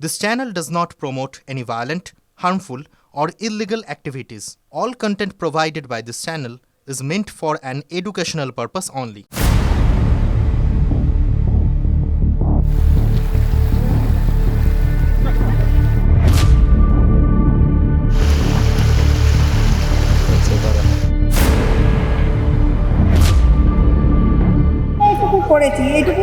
This channel does not promote any violent, harmful, or illegal activities. All content provided by this channel is meant for an educational purpose only. এইটুকু করেছি এইটুকু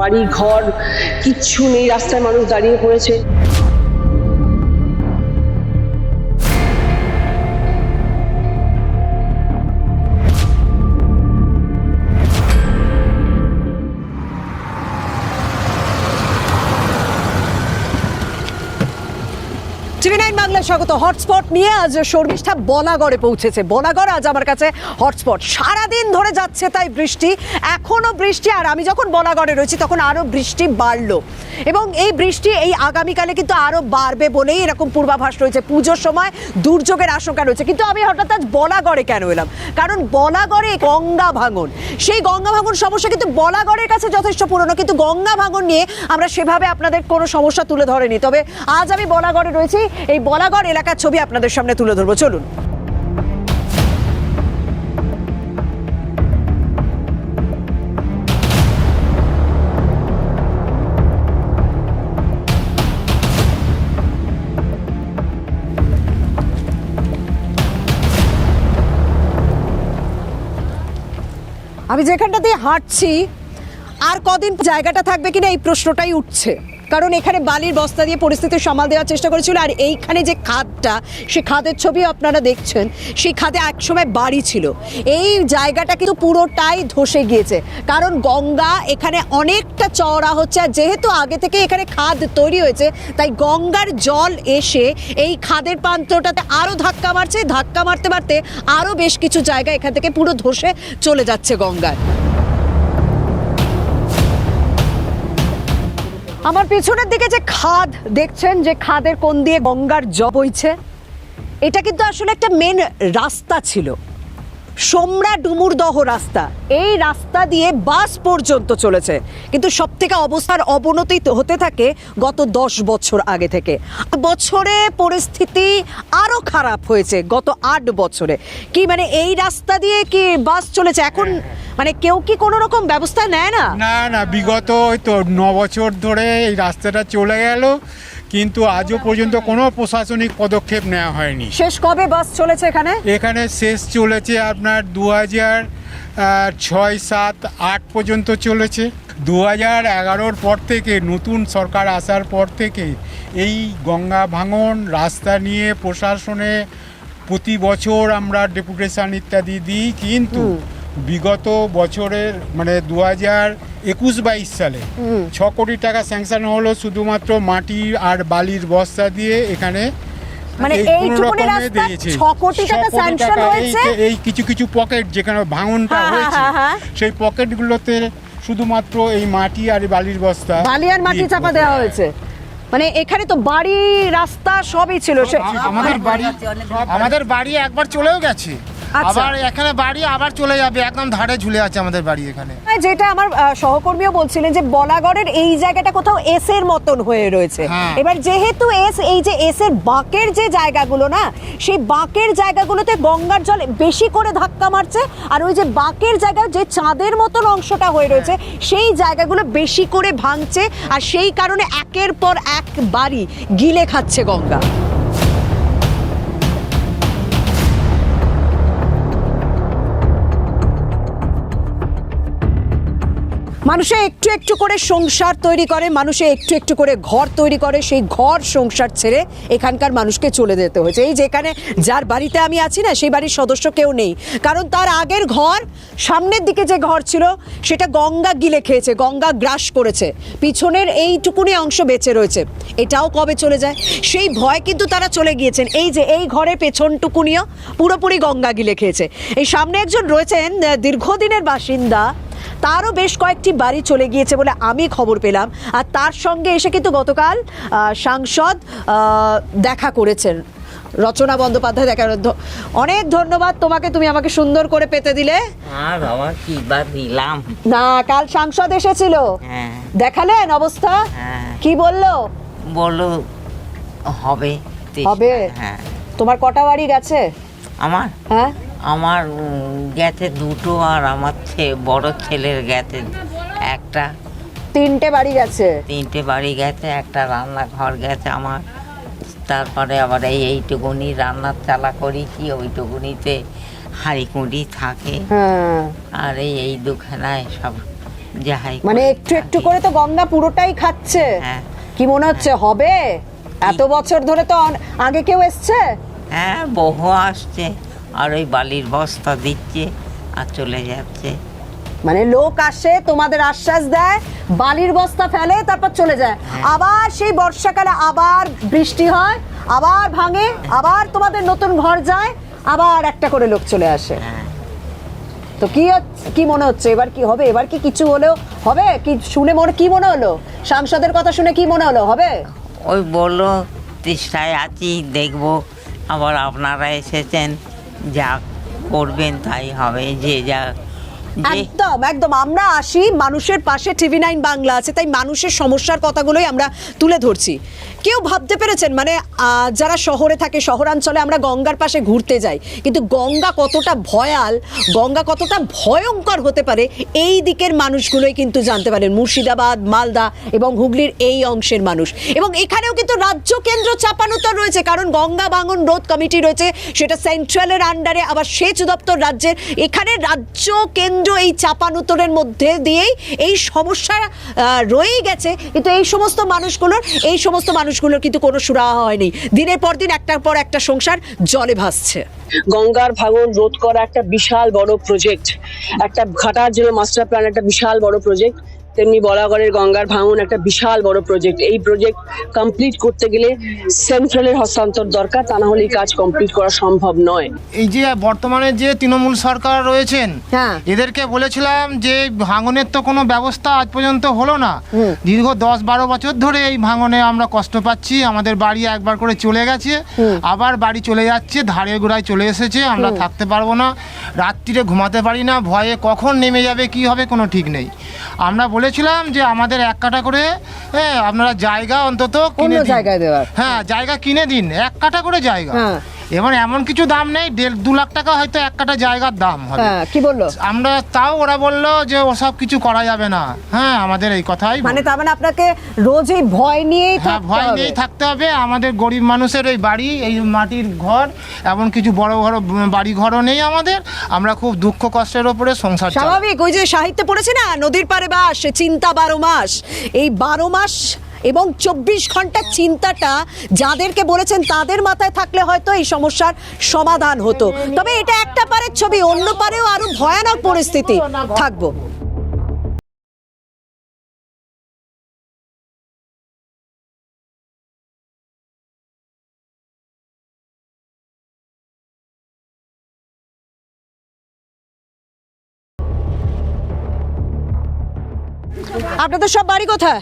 বাড়ি ঘর কিচ্ছু নেই রাস্তায় মানুষ দাঁড়িয়ে পড়েছে। বাংলায় স্বাগত। হটস্পট নিয়ে আজ শর্মিষ্ঠা বনাগড়ে পৌঁছেছে। বনাগড় আজ আমার কাছে হটস্পট সারাদিন ধরে যাচ্ছে তাই বৃষ্টি। এখনও বৃষ্টি, আর আমি যখন বনাগড়ে রয়েছি তখন আরও বৃষ্টি বাড়লো। এবং এই বৃষ্টি এই আগামীকালে কিন্তু আরও বাড়বে বলেই এরকম পূর্বাভাস রয়েছে। পুজোর সময় দুর্যোগের আশঙ্কা রয়েছে। কিন্তু আমি হঠাৎ আজ বনাগড়ে কেন এলাম? কারণ বনাগড়ে গঙ্গা ভাঙন, সেই গঙ্গা ভাঙন সমস্যা কিন্তু বলাগড়ের কাছে যথেষ্ট পুরনো। কিন্তু গঙ্গা ভাঙন নিয়ে আমরা সেভাবে আপনাদের কোনো সমস্যা তুলে ধরেনি। তবে আজ আমি বনাগড়ে রয়েছি। এই বলাগড় এলাকার ছবি আপনাদের সামনে তুলে ধরবো। চলুন। আমি যেখানটা দিয়ে হাঁটছি, আর কদিন জায়গাটা থাকবে কিনা এই প্রশ্নটাই উঠছে। কারণ এখানে বালির বস্তা দিয়ে পরিস্থিতি সামাল দেওয়ার চেষ্টা করেছিল, আর এইখানে যে খাদটা সেই খাদের ছবি আপনারা দেখছেন, সেই খাদে একসময় বাড়ি ছিল। এই জায়গাটা কিন্তু পুরোটাই ধসে গিয়েছে। কারণ গঙ্গা এখানে অনেকটা চওড়া হচ্ছে, আর যেহেতু আগে থেকে এখানে খাদ তৈরি হয়েছে, তাই গঙ্গার জল এসে এই খাদের প্রান্তটাতে আরও ধাক্কা মারছে, ধাক্কা মারতে মারতে আরও বেশ কিছু জায়গা এখান থেকে পুরো ধসে চলে যাচ্ছে গঙ্গার আমার পিছনের দিকে যে খাদ দেখছেন, যে খাদের কোন দিয়ে গঙ্গার জল বইছে, এটা কিন্তু আসলে একটা মেন রাস্তা ছিল। সোমরা ডুমুরদহ রাস্তা, এই রাস্তা দিয়ে বাস পর্যন্ত চলেছে। কিন্তু সব থেকে অবস্থার অবনতি হতে থাকে গত দশ বছর আগে থেকে। বছরে পরিস্থিতি আরও খারাপ হয়েছে গত আট বছরে। কি মানে এই রাস্তা দিয়ে কি বাস চলেছে? এখন মানে কেউ কি কোনো রকম ব্যবস্থা নেয় না? না না বিগত তো ন বছর ধরে এই রাস্তাটা চলে গেল কিন্তু আজও পর্যন্ত কোনো প্রশাসনিক পদক্ষেপ নেওয়া হয়নি। শেষ কবে বাস চলেছে এখানে? এখানে শেষ চলেছে আপনার দু হাজার ছয় সাত আট পর্যন্ত চলেছে। দু হাজার এগারোর পর থেকে নতুন সরকার আসার পর থেকে এই গঙ্গা ভাঙন রাস্তা নিয়ে প্রশাসনে প্রতি বছর আমরা ডেপুটেশন ইত্যাদি দিই কিন্তু বিগত বছরের মানে দু হাজার একুশ বাইশ সালে ছ কোটি টাকা স্যাংশন হলো শুধুমাত্র মাটি আর বালির বস্তা দিয়ে এখানে মানে এই রকমে দিয়েছে। কোটি টাকা ছ কোটি sanction টাকা এই হয়েছে? এই কিছু কিছু পকেট যেখানে ভাঙনটা হ্যাঁ, হ্যাঁ, হয়েছে হ্যাঁ। সেই পকেটগুলোতে শুধুমাত্র এই মাটি আর বালির বস্তা বালি আর মাটি চাপা দেওয়া হয়েছে মানে এখানে তো বাড়ি রাস্তা সবই ছিল আমাদের বাড়ি আমাদের বাড়ি একবার চলেও গেছে। আবার এখানে বাড়ি আবার চলে যাবে একদম ধারে ঝুলে আছে আমাদের বাড়ি এখানে। যেটা আমার সহকর্মীও বলছিলেন যে বলাগড়ের এই জায়গাটা কোথাও এস এর মতন হয়ে রয়েছে। হ্যাঁ। এবার যেহেতু এস এই যে এস এর বাঁকের যে জায়গাগুলো না সেই বাঁকের জায়গাগুলোতে গঙ্গার জল বেশি করে ধাক্কা মারছে আর ওই যে বাঁকের জায়গা যে চাঁদের মতন অংশটা হয়ে রয়েছে সেই জায়গাগুলো বেশি করে ভাঙছে আর সেই কারণে একের পর এক বাড়ি গিলে খাচ্ছে গঙ্গা। মানুষে একটু একটু করে সংসার তৈরি করে, মানুষে একটু একটু করে ঘর তৈরি করে, সেই ঘর সংসার ছেড়ে এখানকার মানুষকে চলে যেতে হয়েছে। এই যেখানে যার বাড়িতে আমি আছি না, সেই বাড়ির সদস্য কেউ নেই। কারণ তার আগের ঘর, সামনের দিকে যে ঘর ছিল, সেটা গঙ্গা গিলে খেয়েছে, গঙ্গা গ্রাস করেছে। পিছনের এইটুকুনি অংশ বেঁচে রয়েছে। এটাও কবে চলে যায়? সেই ভয় কিন্তু তারা চলে গিয়েছেন। এই যে এই ঘরের পেছনটুকুনিও পুরোপুরি গঙ্গা গিলে খেয়েছে। এই সামনে একজন রয়েছেন, দীর্ঘদিনের বাসিন্দা তারও বেশ কয়েকটি বাড়ি চলে গিয়েছে বলে আমি খবর পেলাম। আর তার সঙ্গে এসে কিন্তু গতকাল সাংসদ দেখা করেছেন। রচনা বন্দ্যোপাধ্যায় দেখা ধ- অনেক ধন্যবাদ তোমাকে তুমি আমাকে সুন্দর করে পেতে দিলে। আর বাবা কি বা দিলাম না কাল সাংসদ এসেছিল। হ্যাঁ। দেখালেন অবস্থা? হ্যাঁ। কি বলল? বলো হবে। হবে? হ্যাঁ। তোমার কটা বাড়ি গেছে? আমার? হ্যাঁ? আমার গেছে দুটো আর আমার বড় ছেলের গেছে একটা। তিনটে বাড়ি গেছে? তিনটে বাড়ি গেছে একটা রান্নাঘর গেছে আমার। তারপরে আবার এই এইটুকুনি রান্নার চালা করি কি ওইটুকুনিতে হাঁড়ি কুঁড়ি থাকে। হ্যাঁ। আর এই এই দুখানায় সব যাহাই মানে একটু একটু করে তো গঙ্গা পুরোটাই খাচ্ছে। হ্যাঁ। কি মনে হচ্ছে হবে? এত বছর ধরে তো আগে কেউ এসছে? হ্যাঁ বহু আসছে। আর ওই বালির বস্তা দিচ্ছে আর চলে যাচ্ছে। মানে লোক আসে তোমাদের আশ্বাস দেয় বালির বস্তা ফেলে তারপর চলে যায়। আবার সেই বর্ষাকালে আবার বৃষ্টি হয় আবার ভাঙে আবার তোমাদের নতুন ঘর যায় আবার একটা করে লোক চলে আসে। হ্যাঁ। তো কি কি মনে হচ্ছে? এবার কি হবে? এবার কি কিছু হলেও হবে? কি শুনে মনে কি মনে হলো? সাংসদের কথা শুনে কি মনে হলো? হবে? ওই বলল চেষ্টায় আছি দেখব। আবার আপনারা এসেছেন। যা করবেন তাই হবে যে যা একদম একদম। আমরা আসি, মানুষের পাশে টিভি নাইন বাংলা আছে, তাই মানুষের সমস্যার কথাগুলোই আমরা তুলে ধরছি। কেউ ভাবতে পেরেছেন? মানে যারা শহরে থাকে, শহরাঞ্চলে আমরা গঙ্গার পাশে ঘুরতে যাই, কিন্তু গঙ্গা কতটা ভয়াল, গঙ্গা কতটা ভয়ঙ্কর হতে পারে, এই দিকের মানুষগুলোই কিন্তু জানতে পারেন। মুর্শিদাবাদ, মালদা এবং হুগলির এই অংশের মানুষ। এবং এখানেও কিন্তু রাজ্য কেন্দ্র চাপানোতর রয়েছে, কারণ গঙ্গা ভাঙন রোধ কমিটি রয়েছে, সেটা সেন্ট্রালের আন্ডারে আবার সেচ দপ্তর রাজ্যের। এখানে রাজ্য কেন্দ্র এই চাপানুতরের মধ্যে দিয়েই এই সমস্যা রয়েই গেছে। কিন্তু এই সমস্ত মানুষগুলোর, এই সমস্ত মানুষগুলোর কিন্তু কোনো সুরাহা হয়নি। দিনের পর দিন, একটার পর একটা সংসার জলে ভাসছে। গঙ্গার ভাঙন রোধ করা একটা বিশাল বড় প্রজেক্ট একটা ঘাটার জন্য মাস্টার প্ল্যান একটা বিশাল বড় প্রজেক্ট তেমনি বলাগড়ের গঙ্গার ভাঙন একটা বিশাল বড় প্রজেক্ট এই প্রজেক্ট কমপ্লিট করতে গেলে সেন্ট্রালের হস্তান্তর দরকার তা না হলে কাজ কমপ্লিট করা সম্ভব নয়। এই যে বর্তমানে যে তৃণমূল সরকার রয়েছেন হ্যাঁ। এদেরকে বলেছিলাম যে ভাঙনের তো কোনো ব্যবস্থা আজ পর্যন্ত হলো না। দীর্ঘ দশ বারো বছর ধরে এই ভাঙনে আমরা কষ্ট পাচ্ছি আমাদের বাড়ি একবার করে চলে গেছে আবার বাড়ি চলে যাচ্ছে ধারে গোড়ায় চলে এসেছে আমরা থাকতে পারব না রাত্রিরে ঘুমাতে পারি না ভয়ে কখন নেমে যাবে কি হবে কোনো ঠিক নেই। আমরা বলেছিলাম যে আমাদের এক কাটা করে হ্যাঁ আপনারা জায়গা অন্তত কিনে জায়গায় দেওয়ার। হ্যাঁ জায়গা কিনে দিন এক কাটা করে জায়গা হ্যাঁ। এবার এমন কিছু দাম নেই দেড় দু লাখ টাকা হয়তো এক কাটা জায়গার দাম হবে। হ্যাঁ কি বলল? আমরা তাও ওরা বলল যে ওসব কিছু করা যাবে না। হ্যাঁ আমাদের এই কথাই মানে তার মানে আপনাকে রোজই ভয় নিয়েই হ্যাঁ ভয় নিয়েই থাকতে হবে। আমাদের গরিব মানুষের এই বাড়ি এই মাটির ঘর এমন কিছু বড় বড় বাড়ি ঘরও নেই আমাদের। আমরা খুব দুঃখ কষ্টের ওপরে সংসার স্বাভাবিক ওই যে সাহিত্য পড়েছে না নদীর পারে বাস চিন্তা বারো মাস। এই বারো মাস এবং চব্বিশ ঘণ্টার চিন্তাটা যাদেরকে বলেছেন তাদের মাথায় থাকলে হয়তো এই সমস্যার সমাধান হতো। তবে এটা একটা পারের ছবি, অন্য পারেও আরও ভয়ানক পরিস্থিতি থাকব। আপনাদের সব বাড়ি কোথায়?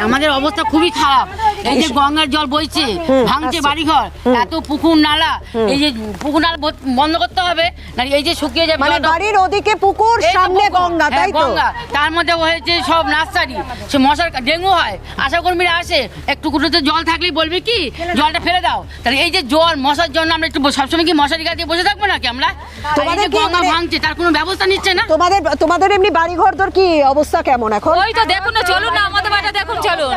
আমাদের অবস্থা খুবই খারাপ। এই যে গঙ্গার জল বইছে ভাঙছে বাড়িঘর। এত পুকুর নালা। এই যে পুকুর নালা বন্ধ করতে হবে এই যে শুকিয়ে যাবে মানে বাড়ির ওদিকে পুকুর সামনে গঙ্গা হ্যাঁ, তাই তো? গঙ্গা। তার মধ্যে হয়েছে সব নার্সারি। সে মশার ডেঙ্গু হয়। আশা কর্মীরা আসে। একটু কুটোতে জল থাকলেই বলবে কি জলটা ফেলে দাও। তাহলে এই যে জল মশার জন্য আমরা একটু সবসময় কি মশারি গাছ দিয়ে বসে থাকব নাকি আমরা? তোমাদের গঙ্গা মানে- ভাঙছে তার কোনো ব্যবস্থা নিচ্ছে না? তোমাদের তোমাদের এমনি বাড়ি ঘর তোর কি অবস্থা কেমন? এখন। ওই তো দেখুন না চলুন না আমাদের বাড়িটা দেখুন চলুন।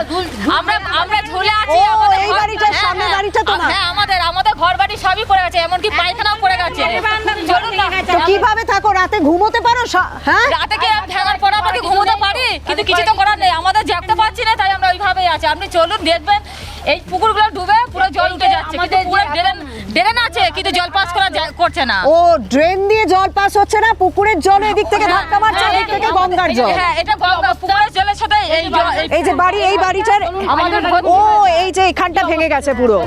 আমরা আমরা ঝুলে আছি আমাদের এই বাড়িটার হ্যাঁ, সামনের হ্যাঁ। বাড়িটা তোমার? হ্যাঁ আমাদের আমাদের ঘর বাড়ি সবই পড়ে গেছে এমনকি পায়খানাও পড়ে গেছে। চলুন না। তো কীভাবে থাকো? রাতে ঘুমোতে পারো? হ্যাঁ? রাতে কি ভেঙার পর আমরা ঘুমোতে পারি? কিন্তু কিছু তো করার নেই আমাদের জাগতে পারছি না তাই আমরা ওইভাবেই আছি। আপনি চলুন দেখবেন এই পুকুরগুলো ডুবে পুরো জল উঠে যাচ্ছে কিন্তু পুরো ড্রেন ড্রেন আছে কিন্তু জল পাস করা করছে না। ও ড্রেন দিয়ে জল পাস হচ্ছে না পুকুরের জল এদিক থেকে ধাক্কা মারছে এদিক থেকে গঙ্গার জল। হ্যাঁ এটা সাথে এই যে বাড়ি এই বাড়িটার ও এই যে এখানটা ভেঙে গেছে পুরো।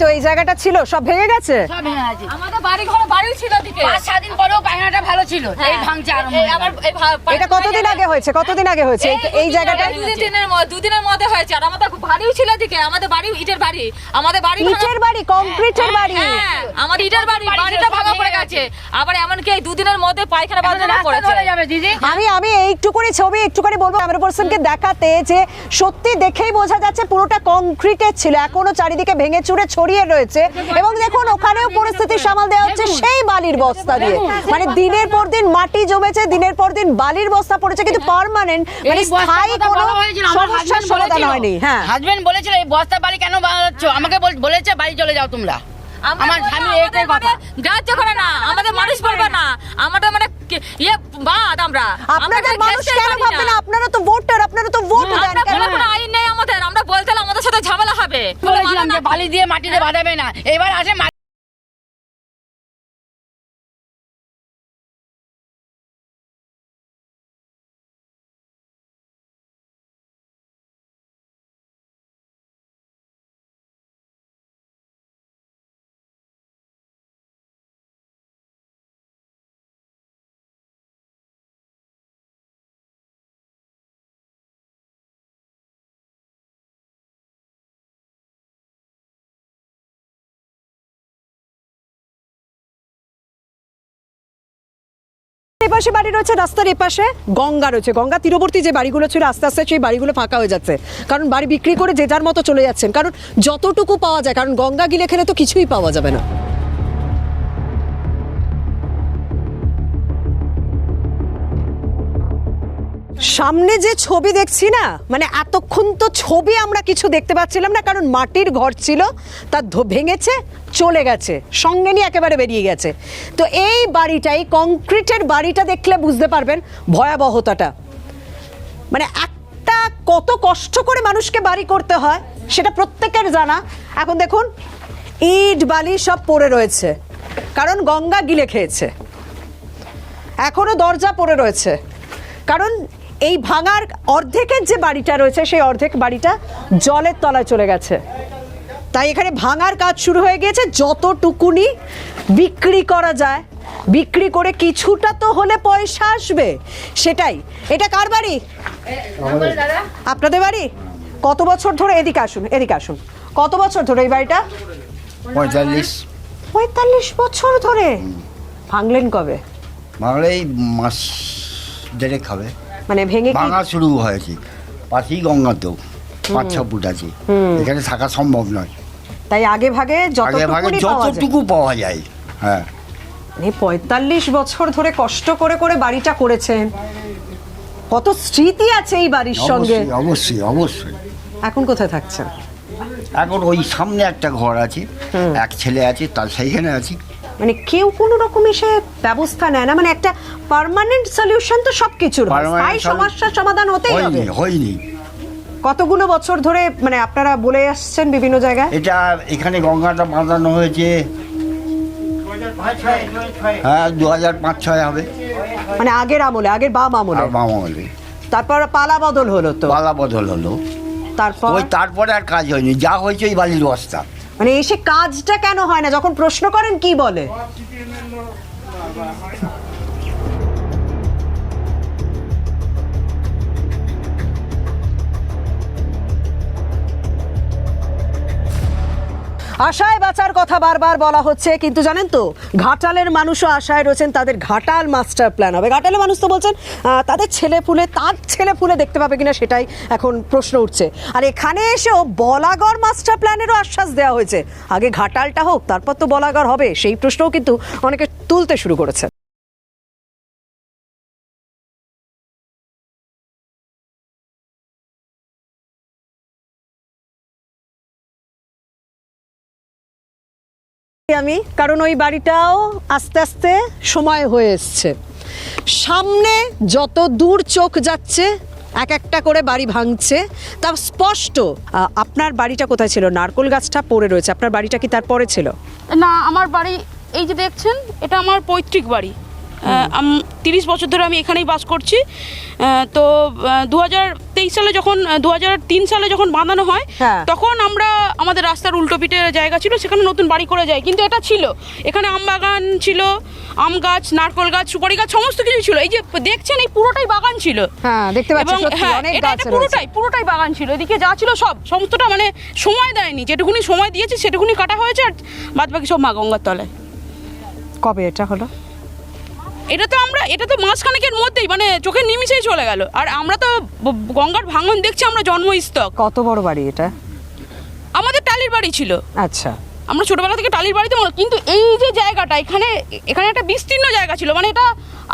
তো এই জায়গাটা ছিল সব ভেঙে গেছে? সব ভেঙে আছে আমাদের বাড়ি ঘরে বাড়ি ছিল দিকে পাঁচ সাত দিন পরেও পায়খানাটা ভালো ছিল। এই ভাঙছে আরও এই আবার এই এটা কতদিন আগে হয়েছে? কতদিন আগে হয়েছে? এই- জায়গাটা দুদিনের দুদিনের মধ্যে হয়েছে। আর আমাদের বাড়িও ছিল দিকে আমাদের বাড়ি ইটের বাড়ি। আমাদের বাড়ি ইটের বাড়ি কংক্রিটের বাড়ি। হ্যাঁ, আমাদের ইটের বাড়ি। বাড়ি বাড়িটা ভাঙা পড়ে গেছে। আবার এমনকি এই দুদিনের মধ্যে পায়খানা রাস্তা পড়েছে। আমি আমি এইটুকুনি ছবি একটুখানি বলব ক্যামেরা পার্সনকে দেখাতে যে সত্যি দেখেই বোঝা যাচ্ছে পুরোটা কংক্রিটের ছিল। এখনও চারিদিকে ভেঙে চুরে ছড়িয়ে রয়েছে এবং দেখুন ওখানেও পরিস্থিতি সামাল দেওয়া হচ্ছে সেই বালির বস্তা দিয়ে। মানে দিনের পর দিন মাটি জমেছে দিনের পর দিন বালির বস্তা পড়েছে কিন্তু পার্মানেন্ট মানে স্থায়ী কোনো সমস্যার সমাধান হয়নি হ্যাঁ। হাজবেন্ড বলেছিল এই বস্তা বাড়ি কেন বানাচ্ছ? আমাকে বলেছে বাড়ি চলে যাও তোমরা। আমার স্বামী আমাদের এটাই কথা গ্রাহ্য করে না আমাদের মানুষ বলবে না। আমাদের মানে ইয়ে বাদ আমরা। আপনাদের মানুষ কেন ভাববে না? আপনারা তো ভোটার হবে। বালি দিয়ে মাটিতে বাঁধাবে না। এবার আসে এপাশে বাড়ি রয়েছে, রাস্তার এপাশে গঙ্গা রয়েছে। গঙ্গা তীরবর্তী যে বাড়িগুলো ছিল, আস্তে আস্তে সেই বাড়িগুলো ফাঁকা হয়ে যাচ্ছে। কারণ বাড়ি বিক্রি করে যে যার মতো চলে যাচ্ছেন। কারণ যতটুকু পাওয়া যায়, কারণ গঙ্গা গিলে খেলে তো কিছুই পাওয়া যাবে না। সামনে যে ছবি দেখছি না মানে এতক্ষণ তো ছবি আমরা কিছু দেখতে পাচ্ছিলাম না, কারণ মাটির ঘর ছিল তার ভেঙেছে, চলে গেছে, সঙ্গে নিয়ে একেবারে বেরিয়ে গেছে। তো এই বাড়িটা, এই কংক্রিটের বাড়িটা দেখলে বুঝতে পারবেন ভয়াবহতাটা। মানে একটা কত কষ্ট করে মানুষকে বাড়ি করতে হয়, সেটা প্রত্যেকের জানা। এখন দেখুন, ইট, বালি সব পড়ে রয়েছে, কারণ গঙ্গা গিলে খেয়েছে। এখনও দরজা পড়ে রয়েছে, কারণ এই ভাঙার অর্ধেকের যে বাড়িটা রয়েছে সেই অর্ধেক বাড়িটা জলের তলায় চলে গেছে। তাই এখানে ভাঙার কাজ শুরু হয়ে গিয়েছে। যতটুকুনি বিক্রি করা যায় বিক্রি করে কিছুটা তো হলে পয়সা আসবে। সেটাই। এটা কার বাড়ি? আপনাদের বাড়ি? কত বছর ধরে? এদিকে আসুন এদিকে আসুন। কত বছর ধরে এই বাড়িটা? পঁয়তাল্লিশ। পঁয়তাল্লিশ বছর ধরে। ভাঙলেন কবে? এই মাস দেড়েক হবে। মানে ভেঙে ভাঙা শুরু হয়েছে পাশেই গঙ্গাতেও পাঁচ ছ ফুট আছে। এখানে থাকা সম্ভব নয়। তাই আগে ভাগে যতটুকু পাওয়া যায় হ্যাঁ। মানে পঁয়তাল্লিশ বছর ধরে কষ্ট করে করে বাড়িটা করেছেন। কত স্মৃতি আছে এই বাড়ির সঙ্গে। অবশ্যই অবশ্যই। এখন কোথায় থাকছেন? এখন ওই সামনে একটা ঘর আছে। এক ছেলে আছে তার সেইখানে আছি। মানে কেউ কোনো রকম এসে ব্যবস্থা নেয় না। মানে একটা পার্মানেন্ট সলিউশন তো। Permanent স্থায়ী solu- সমস্যার সমাধান হতেই হবে। হয়নি। কতগুলো বছর ধরে মানে আপনারা বলে আসছেন বিভিন্ন জায়গায়? এটা এখানে গঙ্গাটা বাঁধানো হয়েছে। হ্যাঁ দু হাজার পাঁচ ছয় হবে। মানে আগের আমলে আগের বাম আমলে। আর মামলে তারপর পালা বদল হলো তো? পালা বদল হলো। তারপর? ওই তারপরে আর কাজ হয়নি। যা হয়েছে ওই বালির বস্তা মানে এসে কাজটা কেন হয় না? যখন প্রশ্ন করেন কি বলে? আশায় বাঁচার কথা বারবার বলা হচ্ছে, কিন্তু জানেন তো, ঘাটালের মানুষও আশায় রয়েছেন তাদের ঘাটাল মাস্টার প্ল্যান হবে। ঘাটালের মানুষ তো বলছেন তাদের ছেলে ফুলে, তার ছেলে ফুলে দেখতে পাবে কিনা সেটাই এখন প্রশ্ন উঠছে। আর এখানে এসেও বলাগড় মাস্টার প্ল্যানেরও আশ্বাস দেওয়া হয়েছে। আগে ঘাটালটা হোক, তারপর তো বলাগড় হবে, সেই প্রশ্নও কিন্তু অনেকে তুলতে শুরু করেছে। আমি, কারণ ওই বাড়িটাও আস্তে আস্তে সময় হয়ে এসছে। সামনে যত দূর চোখ যাচ্ছে, এক একটা করে বাড়ি ভাঙছে। তা স্পষ্ট আপনার বাড়িটা কোথায় ছিল? নারকোল গাছটা পড়ে রয়েছে। আপনার বাড়িটা কি তার পরে ছিল? না, আমার বাড়ি, এই যে দেখছেন, এটা আমার পৈতৃক বাড়ি। তিরিশ বছর ধরে আমি এখানেই বাস করছি। তো দু হাজার তেইশ সালে যখন দু হাজার তিন সালে যখন বাঁধানো হয় হ্যাঁ। তখন আমরা আমাদের রাস্তার উল্টো পিঠে জায়গা ছিল সেখানে নতুন বাড়ি করে যায় কিন্তু এটা ছিল। এখানে আম বাগান ছিল আম গাছ নারকল গাছ সুপারি গাছ সমস্ত কিছু ছিল। এই যে দেখছেন এই পুরোটাই বাগান ছিল। হ্যাঁ এবং হ্যাঁ পুরোটাই পুরোটাই বাগান ছিল। এদিকে যা ছিল সব সমস্তটা মানে সময় দেয়নি। যেটুকুনি সময় দিয়েছে সেটুকুনি কাটা হয়েছে আর বাদ বাকি সব মা গঙ্গার তলায়। কবে এটা হলো? এটা তো আমরা এটা তো মাসখানেকের মধ্যেই মানে চোখের নিমিশেই চলে গেল। আর আমরা তো গঙ্গার ভাঙন দেখছি আমরা জন্মস্তক। কত বড় বাড়ি এটা? আমাদের টালির বাড়ি ছিল। আচ্ছা। আমরা ছোটবেলা থেকে টালির বাড়িতে কিন্তু এই যে জায়গাটা এখানে এখানে একটা বিস্তীর্ণ জায়গা ছিল। মানে এটা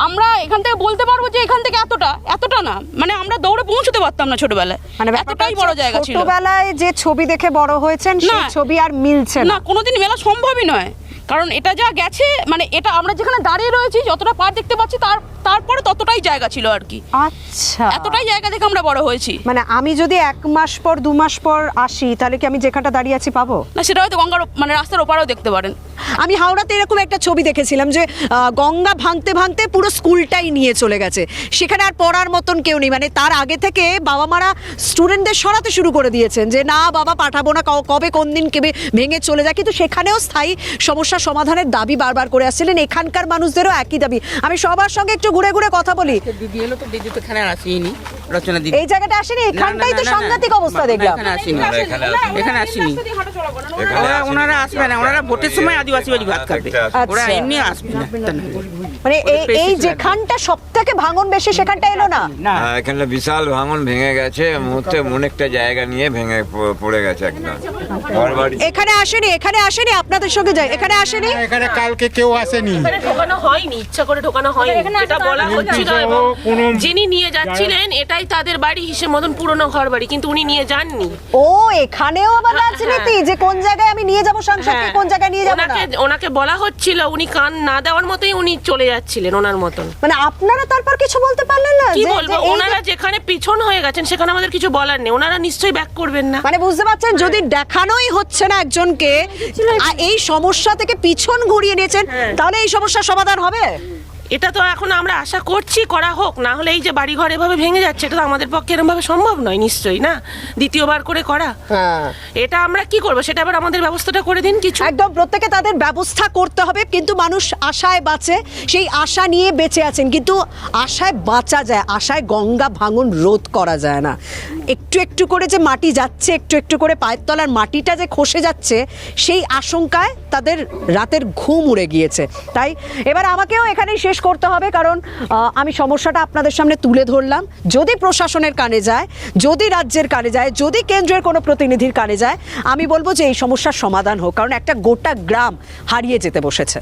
আমরা এখান থেকে বলতে পারব যে এখান থেকে এতটা এতটা না। মানে আমরা দৌড়ে পৌঁছতে পারতাম না ছোটবেলায়। মানে এতটাই বড় জায়গা ছিল। ছোটবেলায় যে ছবি দেখে বড় হয়েছেন সেই না। ছবি আর মিলছে না। কোনোদিন মেলা সম্ভবই নয়। কারণ এটা যা গেছে মানে এটা আমরা যেখানে দাঁড়িয়ে রয়েছি যতটা পার দেখতে পাচ্ছি তার তারপরে ততটাই জায়গা ছিল আর কি। আচ্ছা। এতটাই জায়গা দেখে আমরা বড় হয়েছি। মানে আমি যদি এক মাস পর দু মাস পর আসি তাহলে কি আমি যেখানটা দাঁড়িয়ে আছি পাবো? না সেটা হয়তো গঙ্গার মানে রাস্তার ওপারেও দেখতে পারেন। আমি হাওড়াতে এরকম একটা ছবি দেখেছিলাম যে গঙ্গা ভাঙতে ভাঙতে পুরো স্কুলটাই নিয়ে চলে গেছে। সেখানে আর পড়ার মতন কেউ নেই। মানে তার আগে থেকে বাবা মারা স্টুডেন্টদের সরাতে শুরু করে দিয়েছেন যে না বাবা পাঠাবো না। কবে কোন দিন কেবে ভেঙে চলে যায়। কিন্তু সেখানেও স্থায়ী সমস্যা সমাধানের দাবি বারবার করে আসছিলেন। এখানকার মানুষদেরও একই দাবি। আমি সবার সঙ্গে একটু ঘুরে ঘুরে কথা বলি। দিদি এলো তো দিদি তো এখানে আসেনি রচনা দিদি। এই জায়গাটা আসেনি? এখানটাই তো সাংঘাতিক অবস্থা দেখলাম। এখানে আসেনি। এখানে আসেনি। ওনারা আসবে না ওনারা ভোটের সময় আদিবাসী বাড়ি ভাত খাবে। ওরা আচ্ছা। এমনি আসবে না মানে এই এই যেখানটা সব থেকে ভাঙন বেশি সেখানটা এলো না? হ্যাঁ, এখানে বিশাল ভাঙন ভেঙে গেছে মুহূর্তে অনেকটা জায়গা নিয়ে ভেঙে পড়ে গেছে একদম। এখানে আসেনি এখানে আসেনি আপনাদের সঙ্গে যায় এখানে আসেনি? এখানে কালকে কেউ আসেনি। ঢোকানো হয়নি ইচ্ছা করে ঢোকানো হয়নি। এটা বলা হচ্ছিল এবং যিনি নিয়ে যাচ্ছিলেন এটাই তাদের বাড়ি হিসেবে মতন পুরনো ঘর বাড়ি কিন্তু উনি নিয়ে যাননি। ও এখানেও আবার রাজনীতি যে কোন জায়গায় আমি নিয়ে যাব সংসদকে হ্যাঁ। কোন জায়গায় নিয়ে যাব না? ওনাকে ওনাকে বলা হচ্ছিল উনি কান না দেওয়ার মতোই উনি চলে যাচ্ছিলেন ওনার মতন। মানে আপনারা তারপর কিছু বলতে পারলেন না? কি বলব? ওনারা যেখানে পিছন হয়ে গেছেন সেখানে আমাদের কিছু বলার নেই। ওনারা নিশ্চয়ই ব্যাক করবেন না। মানে বুঝতে পারছেন যদি দেখানোই হচ্ছে না একজনকে এই সমস্যা থেকে পিছন ঘুরিয়ে নিয়েছেন হ্যাঁ। তাহলে এই সমস্যার সমাধান হবে? এটা তো এখন আমরা আশা করছি করা হোক। না হলে এই যে বাড়িঘর এভাবে ভেঙে যাচ্ছে এটা তো আমাদের পক্ষে এরকম ভাবে সম্ভব নয় নিশ্চয়ই না? দ্বিতীয়বার করে করা। এটা আমরা কি করব? সেটা আবার আমাদের ব্যবস্থাটা করে দিন কিছু। একদম প্রত্যেকে তাদের ব্যবস্থা করতে হবে কিন্তু মানুষ আশায় বাঁচে সেই আশা নিয়ে বেঁচে আছেন। কিন্তু আশায় বাঁচা যায় আশায় গঙ্গা ভাঙন রোধ করা যায় না। একটু একটু করে যে মাটি যাচ্ছে একটু একটু করে পায়ের তলার মাটিটা যে খসে যাচ্ছে সেই আশঙ্কায় তাদের রাতের ঘুম উড়ে গিয়েছে। তাই এবার আমাকেও এখানেই শেষ করতে হবে, কারণ আমি সমস্যাটা আপনাদের সামনে তুলে ধরলাম। যদি প্রশাসনের কানে যায়, যদি রাজ্যের কানে যায়, যদি কেন্দ্রের কোনো প্রতিনিধির কানে যায়, আমি বলব যে এই সমস্যার সমাধান হোক, কারণ একটা গোটা গ্রাম হারিয়ে যেতে বসেছে।